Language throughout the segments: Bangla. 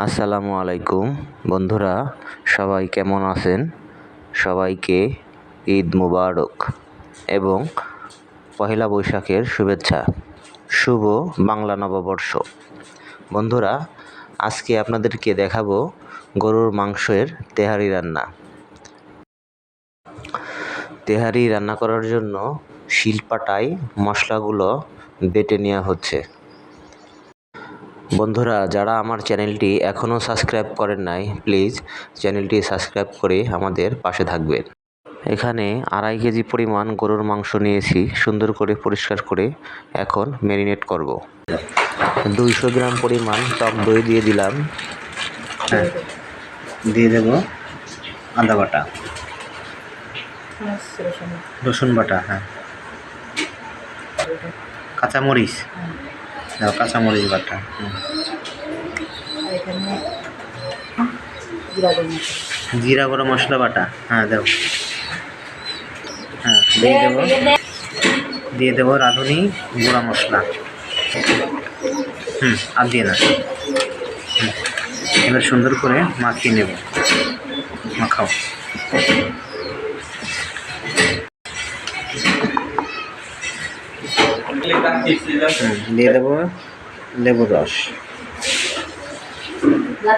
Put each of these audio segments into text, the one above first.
আসসালামু আলাইকুম। বন্ধুরা, সবাই কেমন আছেন? সবাইকে ঈদ মুবারক এবং পহেলা বৈশাখের শুভেচ্ছা। শুভ বাংলা নববর্ষ। বন্ধুরা, আজকে আপনাদেরকে দেখাবো গরুর মাংসের তেহারি রান্না। তেহারি রান্না করার জন্য শিলপাটায় মশলাগুলো বেটে নেওয়া হচ্ছে। বন্ধুরা, যারা আমার চ্যানেলটি এখনও সাবস্ক্রাইব করেন নাই, প্লিজ চ্যানেলটি সাবস্ক্রাইব করে আমাদের পাশে থাকবেন। এখানে আড়াই কেজি পরিমাণ গরুর মাংস নিয়েছি, সুন্দর করে পরিষ্কার করে এখন ম্যারিনেট করব। দুইশো গ্রাম পরিমাণ টক দই দিয়ে দিলাম। হ্যাঁ দিয়ে দেব আদা বাটা। রসুন বাটা হ্যাঁ। কাঁচামরিচ। কাঁচামরিচ বাটা। জিরা গরম মশলা বাটা। হ্যাঁ দাও। হ্যাঁ দিয়ে দেবো। দিয়ে দেবো রাঁধুনি গুঁড়া মশলা। হুম, আর দিয়ে না। এবার সুন্দর করে মাখিয়ে নেব। মাখাও হুম, দিয়ে দেবো লেবুর রস। না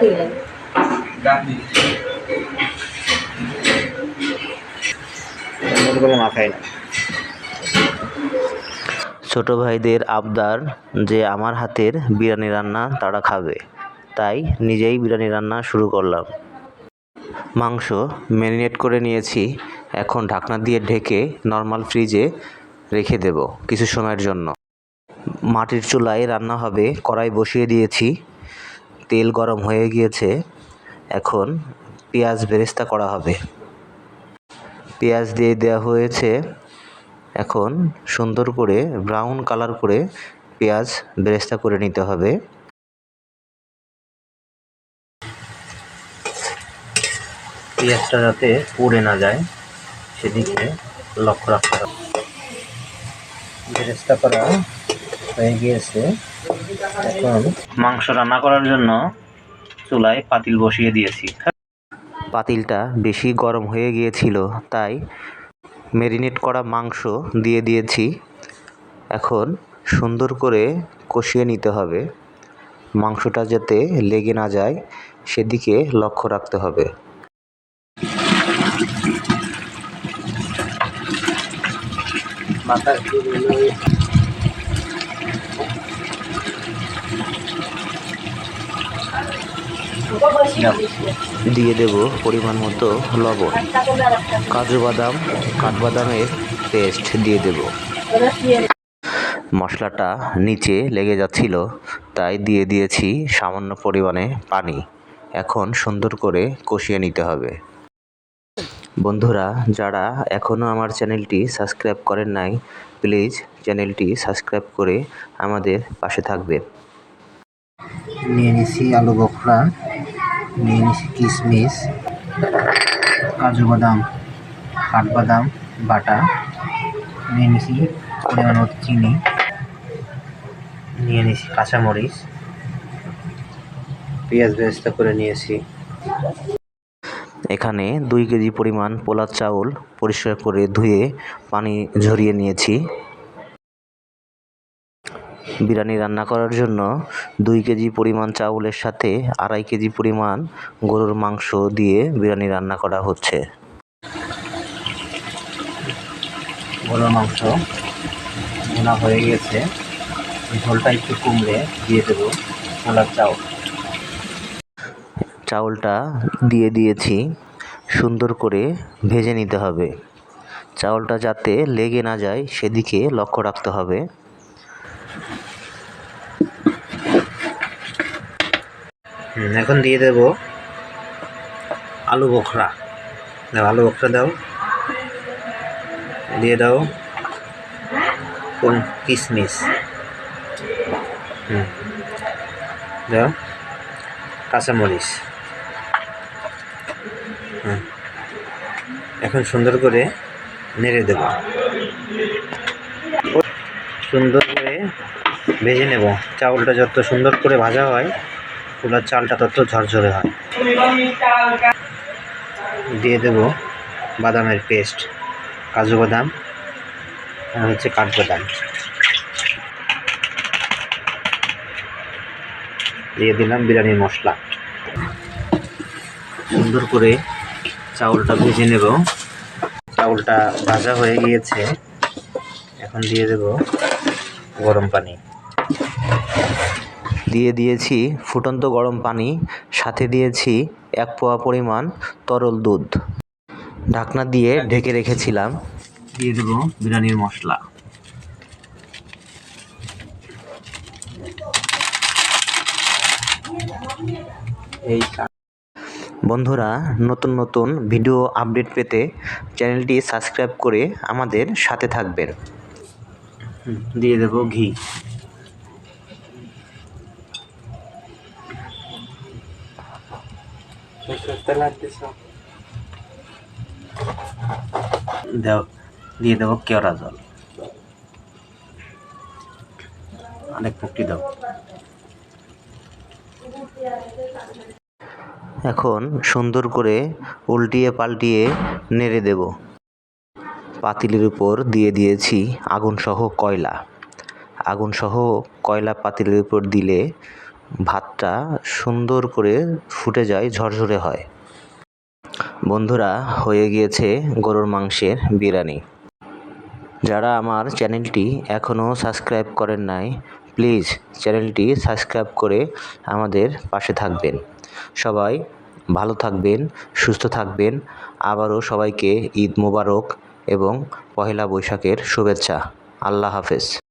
ছোট ভাইদের আবদার যে আমার হাতের বিরিয়ানি রান্না তারা খাবে। তাই নিজেই বিরিয়ানি রান্না শুরু করলাম। মাংস ম্যারিনেট করে নিয়েছি। এখন ঢাকনা দিয়ে ঢেকে নর্মাল ফ্রিজে রেখে দেব কিছু সময়ের জন্য। মাটির চুলায় রান্না হবে, কড়াই বসিয়ে দিয়েছি, তেল গরম হয়ে গিয়েছে, এখন পেঁয়াজ বেরেস্তা করা হবে। পেঁয়াজ দিয়ে দেওয়া হয়েছে, এখন সুন্দর করে ব্রাউন কালার করে পেঁয়াজ বেরেস্তা করে নিতে হবে। পেঁয়াজটা যাতে পুড়ে না যায়, সেদিকে লক্ষ্য রাখতে হবে। বেরেস্তা করা হয়ে গিয়েছে। এখন মাংস রান্না করার জন্য চুলায় পাতিল বসিয়ে দিয়েছি। পাতিলটা বেশি গরম হয়ে গিয়েছিল তাই ম্যারিনেট করা মাংস দিয়ে দিয়েছি। এখন সুন্দর করে কষিয়ে নিতে হবে। মাংসটা যাতে লেগে না যায় সেদিকে লক্ষ্য রাখতে হবে। দিয়ে দেব পরিমাণ মতো লবণ। কাজু বাদাম কাঠবাদামের পেস্ট দিয়ে দেব। মশলাটা নিচে লেগে যাচ্ছিল, তাই দিয়ে দিয়েছি সামান্য পরিমাণে পানি। এখন সুন্দর করে কষিয়ে নিতে হবে। বন্ধুরা, যারা এখনও আমার চ্যানেলটি সাবস্ক্রাইব করেন নাই, প্লিজ চ্যানেলটি সাবস্ক্রাইব করে আমাদের পাশে থাকবেন। নিয়ে নিছি আলু বখরা। নিয়ে কিশমিশ, কাজু বাদাম কাঠবাদাম বাটা নিয়ে নিছি পরিমাণ মতো চিনি নিয়ে নিছি কাঁচামরিচ, পেঁয়াজ বেরেস্তা করে নিয়েছি। এখানে দুই কেজি পরিমাণ পোলার চাউল পরিষ্কার করে ধুয়ে পানি ঝরিয়ে নিয়েছি। বিরিয়ানি রান্না করার জন্য দুই কেজি পরিমাণ চাউলের সাথে আড়াই কেজি পরিমাণ গরুর মাংস দিয়ে বিরিয়ানি রান্না করা হচ্ছে। গরুর মাংস ভুনা হয়ে গেছে। ঝোলটা একটু কমলে দিয়ে দেবো ছোলার চাউল। চাউলটা দিয়ে দিয়েছি সুন্দর করে ভেজে নিতে হবে। চাউলটা যাতে লেগে না যায় সেদিকে লক্ষ্য রাখতে হবে। এখন দিয়ে দেব আলু বখরা। দাও, আলু বখরা দাও। দিয়ে দাও কিশমিশ হুম, দাও কাঁচামরিচ। হুম, এখন সুন্দর করে নেড়ে দেব। সুন্দর করে ভেজে নেব। চাউলটা যত সুন্দর করে ভাজা হয় ছোলার চালটা তত ঝরঝরে হয়। দিয়ে দেব বাদামের পেস্ট, কাজু বাদাম, আর হচ্ছে কাঠবাদাম দিয়ে দিলাম বিরিয়ানির মশলা। সুন্দর করে চাউলটা ভেজে নেব। চাউলটা ভাজা হয়ে গিয়েছে। এখন দিয়ে দেব গরম পানি। দিয়ে দিয়েছি ফুটন্ত গরম পানি সাথে দিয়েছি এক পোয়া পরিমাণ তরল দুধ। ঢাকনা দিয়ে ঢেকে রেখেছিলাম। দিয়ে দেব বিরিয়ানির মশলা। এই বন্ধুরা নতুন নতুন ভিডিও আপডেট পেতে চ্যানেলটি সাবস্ক্রাইব করে আমাদের সাথে থাকবেন। দিয়ে দেব ঘি। দিয়ে দেবো কেওড়া জল। অনেক মুক্তি দাও। এখন সুন্দর করে উল্টিয়ে পাল্টিয়ে নেড়ে দেব। পাতিলের উপর দিয়ে দিয়েছি আগুনসহ কয়লা। আগুনসহ কয়লা পাতিলের উপর দিলে ভাতটা সুন্দর করে ফুটে যায়, ঝরঝরে হয়। বন্ধুরা, হয়ে গিয়েছে গরুর মাংসের বিরিয়ানি। যারা আমার চ্যানেলটি এখনও সাবস্ক্রাইব করেন নাই, প্লিজ চ্যানেলটি সাবস্ক্রাইব করে আমাদের পাশে থাকবেন। সবাই ভালো থাকবেন, সুস্থ থাকবেন। আবারও সবাইকে ঈদ মোবারক এবং পহেলা বৈশাখের শুভেচ্ছা। আল্লাহ হাফেজ।